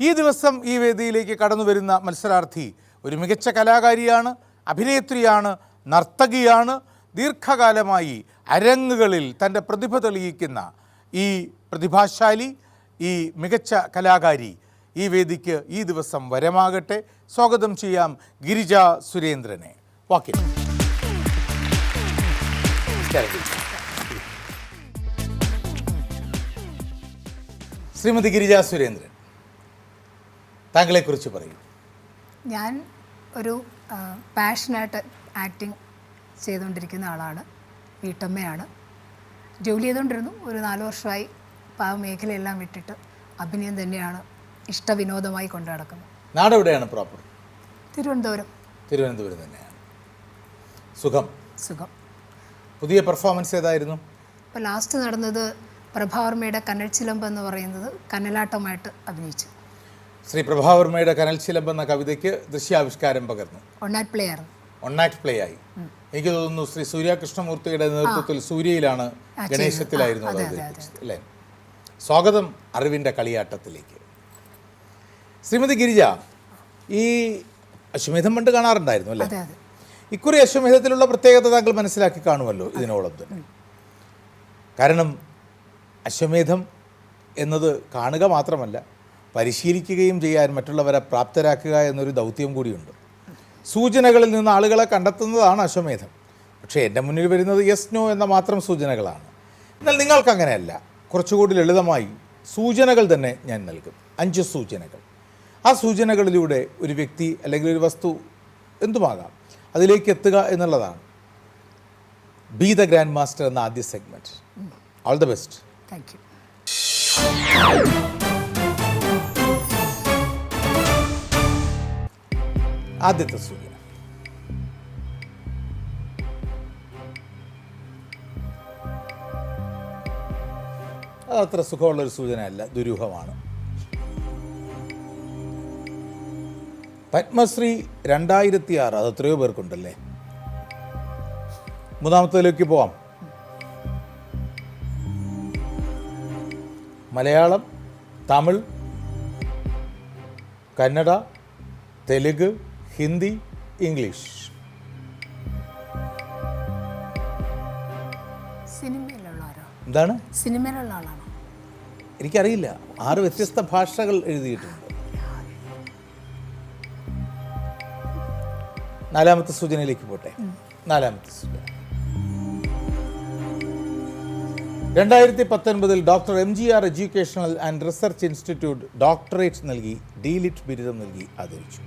ഈ ദിവസം ഈ വേദിയിലേക്ക് കടന്നു വരുന്ന മത്സരാർത്ഥി ഒരു മികച്ച കലാകാരിയാണ് അഭിനേത്രിയാണ് നർത്തകിയാണ്. ദീർഘകാലമായി അരങ്ങുകളിൽ തന്റെ പ്രതിഭ തെളിയിക്കുന്ന ഈ പ്രതിഭാശാലി ഈ മികച്ച കലാകാരി ഈ വേദിക്ക് ഈ ദിവസം വരമാകട്ടെ. സ്വാഗതം ചെയ്യാം ഗിരിജ സുരേന്ദ്രനെ. വാക്കിൽ. ശ്രീമതി ഗിരിജ സുരേന്ദ്രൻ താങ്കളെക്കുറിച്ച് പറയൂ. ഞാൻ ഒരു പാഷനായിട്ട് ആക്ടിങ് ചെയ്തുകൊണ്ടിരിക്കുന്ന ആളാണ് വീട്ടമ്മയാണ്. ജോലി ചെയ്തുകൊണ്ടിരുന്നു ഒരു നാല് വർഷമായി ആ മേഖലയെല്ലാം വിട്ടിട്ട് അഭിനയം തന്നെയാണ് ഇഷ്ടവിനോദമായി കൊണ്ടു നടക്കുന്നത്. നാട് എവിടെയാണ് പ്രോപ്പർ? തിരുവനന്തപുരം. തിരുവനന്തപുരം തന്നെയാണ്. സുഖം. സുഖം. പുതിയ പെർഫോമൻസ് ഏതായിരുന്നു? ഇപ്പോൾ ലാസ്റ്റ് നടന്നത് പ്രഭാവർമ്മയുടെ കനൽ ചിലമ്പ് എന്ന് പറയുന്നത് കനലാട്ടമായിട്ട് അഭിനയിച്ചു. ശ്രീ പ്രഭാവർമ്മയുടെ കനൽ ചിലമ്പ് എന്ന കവിതയ്ക്ക് ദൃശ്യാവിഷ്കാരം പകർന്നു. ഒണ്ണാറ്റ് പ്ലേ ആയിരുന്നു. ഒണ്ണാറ്റ് പ്ലേ ആയി. എനിക്ക് തോന്നുന്നു ശ്രീ സൂര്യകൃഷ്ണമൂർത്തിയുടെ നേതൃത്വത്തിൽ സൂര്യയിലാണ് ഗണേശത്തിലായിരുന്നു അത് അവതരിപ്പിച്ചത് അല്ലേ? സ്വാഗതം അറിവിന്റെ കളിയാട്ടത്തിലേക്ക്. ശ്രീമതി ഗിരിജ ഈ അശ്വമേധം പണ്ട് കാണാറുണ്ടായിരുന്നു അല്ലേ? ഇക്കുറി അശ്വമേധത്തിലുള്ള പ്രത്യേകത താങ്കൾ മനസ്സിലാക്കി കാണുമല്ലോ ഇതിനോളം തന്നെ കാരണം അശ്വമേധം എന്നത് കാണുക മാത്രമല്ല പരിശീലിക്കുകയും ചെയ്യാൻ മറ്റുള്ളവരെ പ്രാപ്തരാക്കുക എന്നൊരു ദൗത്യം കൂടിയുണ്ട്. സൂചനകളിൽ നിന്ന് ആളുകളെ കണ്ടെത്തുന്നതാണ് അശ്വമേധം. പക്ഷേ എന്റെ മുന്നിൽ വരുന്നത് യെസ് നോ എന്ന മാത്രം സൂചനകളാണ്. എന്നാൽ നിങ്ങൾക്കങ്ങനെയല്ല. കുറച്ചുകൂടി ലളിതമായി സൂചനകൾ തന്നെ ഞാൻ നൽകും. അഞ്ച് സൂചനകൾ. ആ സൂചനകളിലൂടെ ഒരു വ്യക്തി അല്ലെങ്കിൽ ഒരു വസ്തു എന്തുമാകാം? അതിലേക്ക് എത്തുക എന്നുള്ളതാണ്. ബി ദ ഗ്രാൻഡ് മാസ്റ്റർ എന്ന ആദ്യ segment all the best thank you ആദ്യത്തെ സൂചന. അത് അത്ര സുഖമുള്ളൊരു സൂചനയല്ല ദുരൂഹമാണ്. പത്മശ്രീ രണ്ടായിരത്തി ആറ് അത് എത്രയോ പേർക്കുണ്ടല്ലേ? മൂന്നാമത്തേലേക്ക് പോവാം. മലയാളം തമിഴ് കന്നഡ തെലുങ്ക് ഹിന്ദി ഇംഗ്ലീഷ്. എന്താണ്? സിനിമയിലുള്ള ആളാണോ എനിക്കറിയില്ല. ആറ് വ്യത്യസ്ത ഭാഷകൾ എഴുതിയിട്ടുണ്ട്. നാലാമത്തെ സൂചനയിലേക്ക് പോട്ടെ. നാലാമത്തെ സൂചന. രണ്ടായിരത്തി പത്തൊൻപതിൽ doctor M G R educational and research institute doctorate നൽകി ഡീലിറ്റ് ബിരുദം നൽകി ആദരിച്ചു.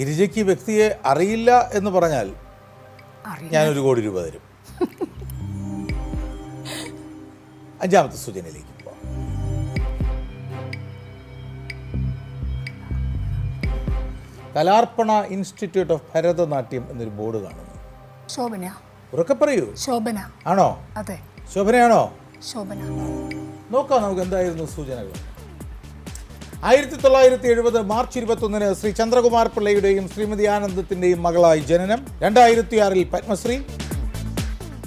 ഗിരിജയ്ക്ക് വ്യക്തിയെ അറിയില്ല എന്ന് പറഞ്ഞാൽ ഞാൻ ഒരു കോടി രൂപ തരും. അഞ്ചാമത്തെ സൂചനയിലേക്ക്. കലാർപ്പണ ഇൻസ്റ്റിറ്റ്യൂട്ട് ഓഫ് ഭരതനാട്യം എന്നൊരു ബോർഡ് കാണുന്നു. ശോഭന. ഉറക്കെ പറയൂ. ശോഭന. ആണോ? അതെ. ശോഭനയാണോ? ശോഭന. നോക്കാം നമുക്ക് എന്തായിരുന്നു സൂചനകൾ. ആയിരത്തി തൊള്ളായിരത്തി എഴുപത് മാർച്ച് ഇരുപത്തൊന്നിന് ശ്രീ ചന്ദ്രകുമാർ പിള്ളയുടെയും ശ്രീമതി ആനന്ദത്തിന്റെയും മകളായി ജനനം. രണ്ടായിരത്തി ആറിൽ പത്മശ്രീ.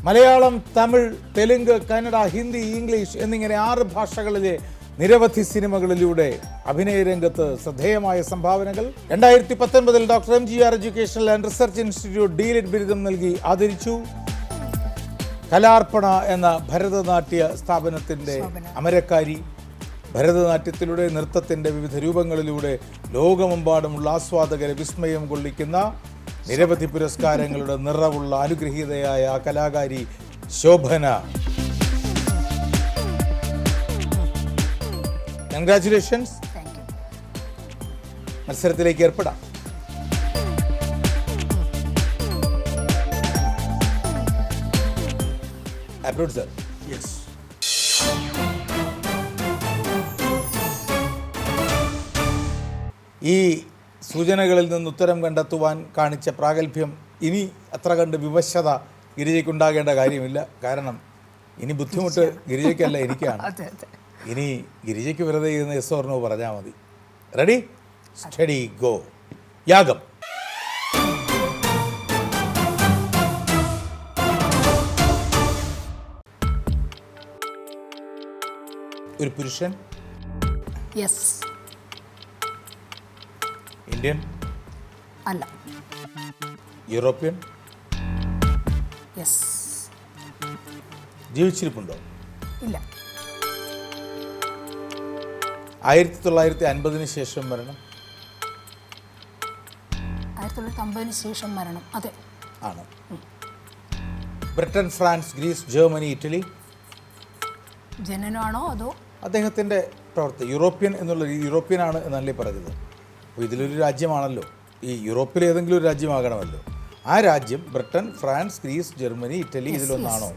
മലയാളം തമിഴ് തെലുങ്ക് കന്നഡ ഹിന്ദി ഇംഗ്ലീഷ് എന്നിങ്ങനെ ആറ് ഭാഷകളിലെ നിരവധി സിനിമകളിലൂടെ അഭിനയ രംഗത്ത് ശ്രദ്ധേയമായ സംഭാവനകൾ. രണ്ടായിരത്തി പത്തൊൻപതിൽ doctor M G R educational and research institute D Litt ബിരുദം നൽകി ആദരിച്ചു. കലാർപ്പണ എന്ന ഭരതനാട്യ സ്ഥാപനത്തിന്റെ അമരക്കാരി ഭരതനാട്യത്തിലൂടെ നൃത്തത്തിന്റെ വിവിധ രൂപങ്ങളിലൂടെ ലോകമെമ്പാടുമുള്ള ആസ്വാദകരെ വിസ്മയം കൊള്ളിക്കുന്ന നിരവധി പുരസ്കാരങ്ങളുടെ നിറവുള്ള അനുഗ്രഹീതയായ കലാകാരി ശോഭന. കൺഗ്രാറ്റുലേഷൻസ് താങ്ക് മത്സരത്തിലേക്ക് ഏർപ്പെടാം. അപ്രൂവ് സർ യെസ് ഈ സൂചനകളിൽ നിന്ന് ഉത്തരം കണ്ടെത്തുവാൻ കാണിച്ച പ്രാഗൽഭ്യം ഇനി അത്ര കണ്ട് വിവശത ഗിരിജയ്ക്കുണ്ടാകേണ്ട കാര്യമില്ല. കാരണം ഇനി ബുദ്ധിമുട്ട് ഗിരിജയ്ക്കല്ല എനിക്കാണ്. അതെ അതെ. ഇനി ഗിരിജയ്ക്ക് വെറുതെ ഇരുന്ന് എസ് ഓർണോ പറഞ്ഞാൽ മതി. റെഡി സ്റ്റഡി ഗോ യാഗം. ഒരു പുരുഷൻ. യെസ് ഇന്ത്യൻ അല്ല. യൂറോപ്യൻ യെസ് ജീവിച്ചിരിപ്പുണ്ടോ? ഇല്ല. ആയിരത്തി തൊള്ളായിരത്തി അൻപതിന് ശേഷം മരണം? ആയിരത്തി തൊള്ളായിരത്തി അമ്പതിന് ശേഷം മരണം. അതെ. ആണ്. Britain France Greece Germany Italy? ജനനമാണോ അതോ? അദ്ദേഹത്തിന്റെ പ്രവർത്തി യൂറോപ്യൻ എന്നുള്ള യൂറോപ്യൻ യൂറോപ്യനാണ് എന്നല്ലേ പറഞ്ഞത് അപ്പോൾ ഇതിലൊരു രാജ്യമാണല്ലോ. ഈ യൂറോപ്പിൽ ഏതെങ്കിലും ഒരു രാജ്യമാകണമല്ലോ. ആ രാജ്യം Britain France Greece Germany Italy ഇതിലൊന്നാണോ?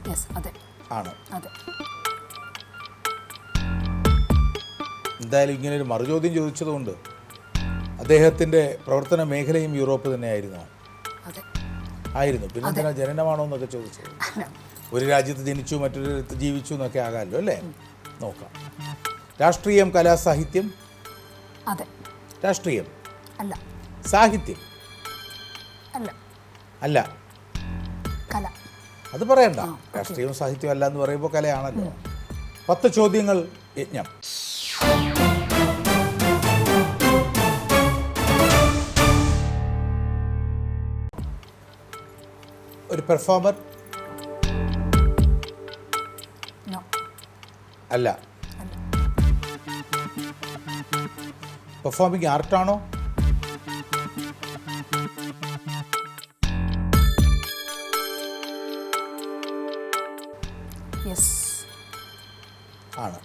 ആണ്. അതെ. എന്തായാലും ഇങ്ങനെ ഒരു മറുചോദ്യം ചോദിച്ചതുകൊണ്ട് അദ്ദേഹത്തിന്റെ പ്രവർത്തന മേഖലയും യൂറോപ്പ് തന്നെയായിരുന്നു. ആയിരുന്നു. പിന്നെ എന്തിനാ ജനനമാണോ എന്നൊക്കെ ചോദിച്ചത്. ഒരു രാജ്യത്ത് ജനിച്ചു മറ്റൊരു രാജ്യത്ത് ജീവിച്ചു എന്നൊക്കെ ആകാമല്ലോ അല്ലേ? നോക്കാം. രാഷ്ട്രീയം കലാസാഹിത്യം അതെ. രാഷ്ട്രീയം? അല്ല. സാഹിത്യം? അല്ല. അല്ല. കല. അത് പറയണ്ട. രാഷ്ട്രീയവും സാഹിത്യവും അല്ല എന്ന് പറയുമ്പോൾ കലയാണല്ലോ. പത്ത് ചോദ്യങ്ങൾ യജ്ഞം. ഒരു പെർഫോമർ? അല്ല. പെർഫോമിംഗ് ആർട്ടാണോ? ആണ്.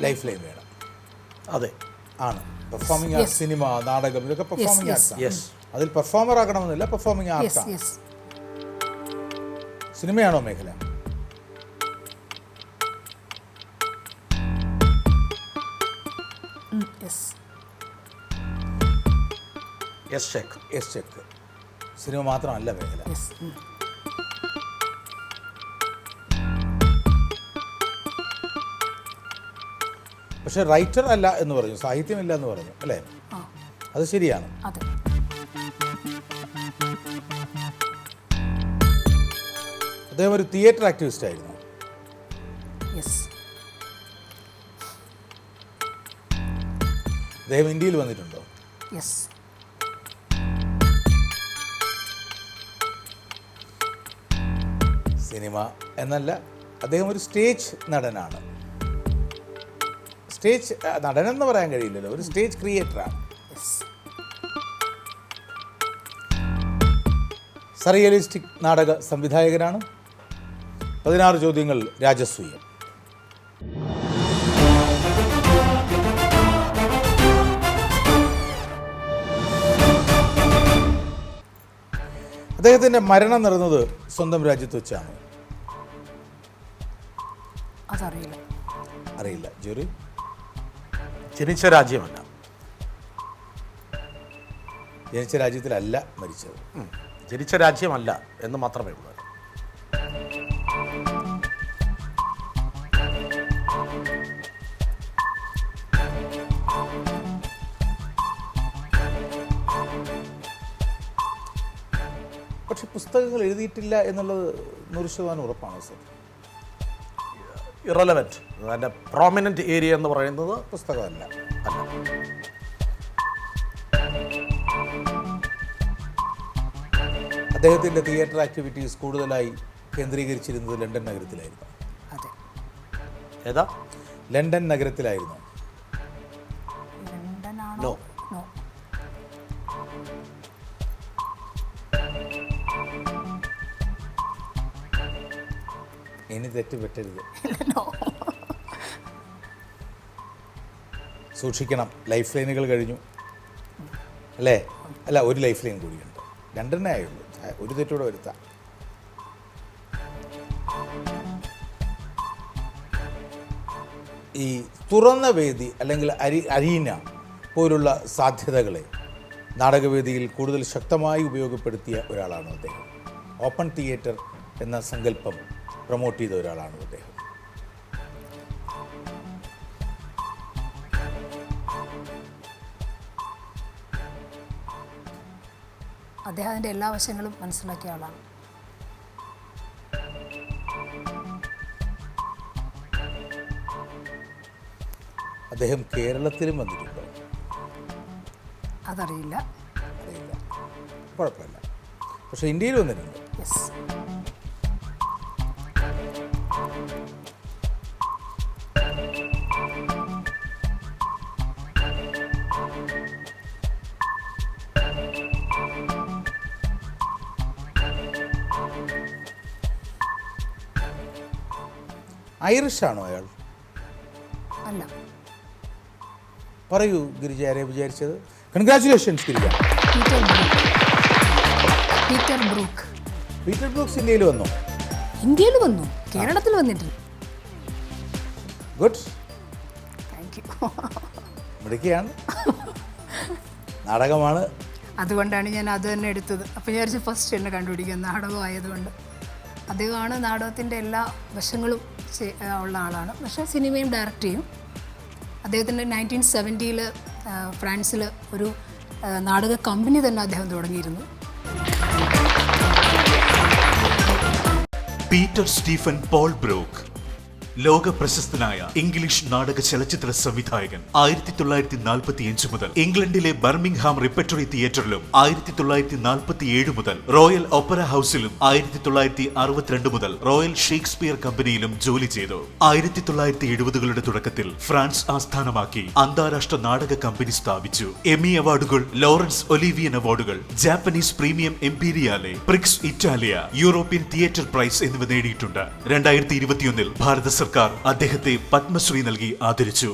ലൈഫ് ലൈൻ വേണം. അതെ. ആണ്. പെർഫോമിംഗ് ആർട്ട് സിനിമ നാടകം ഇതൊക്കെ പെർഫോമിംഗ് yes. ആർട്സ് യെസ് അതിൽ പെർഫോമർ ആകണമെന്നില്ല പെർഫോമിങ് ആർട്ടാണ് സിനിമയാണോ മേഖല? Yes check yes check cinema മാത്രമല്ല മേഖല. പക്ഷെ റൈറ്റർ അല്ല എന്ന് പറഞ്ഞു സാഹിത്യമില്ല എന്ന് പറഞ്ഞു അല്ലേ? ആ. അത് ശരിയാണ്. അതെ. അദ്ദേഹം ഒരു തിയേറ്റർ ആക്ടിവിസ്റ്റ് ആയിരുന്നു. യെസ് അദ്ദേഹം ഇന്ത്യയിൽ വന്നിട്ടുണ്ടോ? യെസ് സിനിമ എന്നല്ല അദ്ദേഹം ഒരു സ്റ്റേജ് നടനാണ്. സ്റ്റേജ് നടൻ നടനെന്ന് പറയാൻ കഴിയില്ലല്ലോ. ഒരു സ്റ്റേജ് ക്രിയേറ്ററാണ് സറിയലിസ്റ്റിക് നാടക സംവിധായകനാണ്. പതിനാറ് ചോദ്യങ്ങൾ രാജസ്വീയം. അദ്ദേഹത്തിന്റെ മരണം നടന്നത് സ്വന്തം രാജ്യത്ത് വെച്ചാണ്? അതറിയില്ല. അറിയില്ല. ജോറി? ജനിച്ച രാജ്യമല്ല. ജനിച്ച രാജ്യത്തിലല്ല മരിച്ചത്. ജനിച്ച രാജ്യമല്ല എന്ന് മാത്രമേ ഉള്ളൂ. പുസ്തകങ്ങൾ എഴുതിയിട്ടില്ല എന്നുള്ളത് നൂറ് ശതമാനം ഉറപ്പാണ് സർ. ഇറലവന്റ് അതിന്റെ പ്രോമിനന്റ് ഏരിയ എന്ന് പറയുന്നത് പുസ്തകമല്ല. അല്ല. അദ്ദേഹത്തിന്റെ തിയേറ്റർ ആക്ടിവിറ്റീസ് കൂടുതലായി കേന്ദ്രീകരിച്ചിരുന്നത് ലണ്ടൻ നഗരത്തിലായിരുന്നു. അതെ. ഏതാ? ലണ്ടൻ നഗരത്തിലായിരുന്നു. ലണ്ടനാണോ? ഇനി തെറ്റ് പറ്റരുത് സൂക്ഷിക്കണം. ലൈഫ് ലൈനുകൾ കഴിഞ്ഞു. അല്ലേ? അല്ല ഒരു ലൈഫ് ലൈൻ കൂടിയുണ്ട് രണ്ടെണ്ണേ ആയുള്ളൂ. ഒരു തെറ്റൂടെ വരുത്താം. ഈ തുറന്ന വേദി അല്ലെങ്കിൽ അരി അരീന പോലുള്ള സാധ്യതകളെ നാടകവേദിയിൽ കൂടുതൽ ശക്തമായി ഉപയോഗപ്പെടുത്തിയ ഒരാളാണ് അദ്ദേഹം. ഓപ്പൺ തിയേറ്റർ എന്ന സങ്കല്പം പ്രൊമോട്ട് ചെയ്ത ഒരാളാണ് അദ്ദേഹം അദ്ദേഹത്തിന്റെ എല്ലാ വശങ്ങളും മനസ്സിലാക്കിയ ആളാണ്. അദ്ദേഹം കേരളത്തിലും വന്നിട്ടുണ്ടോ? അതറിയില്ല. അറിയില്ല. കുഴപ്പമില്ല. പക്ഷേ ഇന്ത്യയിൽ വന്നിട്ടുണ്ട്? യെസ് ഐറിഷ് ആണോ അയാൾ? അല്ല. പറയൂ ഗിരിജ ആരെ വിചാരിച്ചത്? Congratulations Girija. Peter Brook Peter Brooks ഇന്ത്യയിൽ വന്നു? ഇന്ത്യയിൽ വന്നു. കേരളത്തിൽ വന്നിട്ടില്ല ഗുഡ് താങ്ക് യു മിടുക്കിയാണ്. നാടകമാണ്. അതുകൊണ്ടാണ് ഞാൻ അത് തന്നെ എടുത്തത്. അപ്പോൾ ഞാൻ വിചാരിച്ചു ഫസ്റ്റ് എന്നെ കണ്ടുപിടിക്കുക നാടകമായതുകൊണ്ട്. അദ്ദേഹമാണ് നാടകത്തിന്റെ എല്ലാ വശങ്ങളും ഉള്ള ആളാണ്. പക്ഷേ സിനിമയും ഡയറക്റ്റ് ചെയ്യും. അദ്ദേഹത്തിന്റെ നയന്റീൻ സെവന്റിയിൽ ഫ്രാൻസിൽ ഒരു നാടക കമ്പനി തന്നെ അദ്ദേഹം തുടങ്ങിയിരുന്നു. Peter Stephen Paul Brook. ലോക പ്രശസ്തനായ ഇംഗ്ലീഷ് നാടക ചലച്ചിത്ര സംവിധായകൻ ആയിരത്തി തൊള്ളായിരത്തി നാൽപ്പത്തി അഞ്ച് മുതൽ ഇംഗ്ലണ്ടിലെ ബർമിംഗ്ഹാം റിപ്പറ്ററി തിയേറ്ററിലും ആയിരത്തി തൊള്ളായിരത്തി നാൽപ്പത്തി ഏഴ് മുതൽ റോയൽ ഓപ്പറ ഹൗസിലും ആയിരത്തി തൊള്ളായിരത്തി അറുപത്തിരണ്ട് മുതൽ റോയൽ ഷേക്സ്പിയർ കമ്പനിയിലും ജോലി ചെയ്തു. ആയിരത്തി തൊള്ളായിരത്തി എഴുപതുകളുടെ തുടക്കത്തിൽ ഫ്രാൻസ് ആസ്ഥാനമാക്കി അന്താരാഷ്ട്ര നാടക കമ്പനി സ്ഥാപിച്ചു. എമി അവാർഡുകൾ ലോറൻസ് ഒലിവിയൻ അവാർഡുകൾ Japanese Praemium Imperiale Prix Italia European Theatre Prize എന്നിവ നേടിയിട്ടുണ്ട്. രണ്ടായിരത്തി ഇരുപത്തിയൊന്നിൽ ഭാരത സർക്കാർ അദ്ദേഹത്തെ പത്മശ്രീ നൽകി ആദരിച്ചു.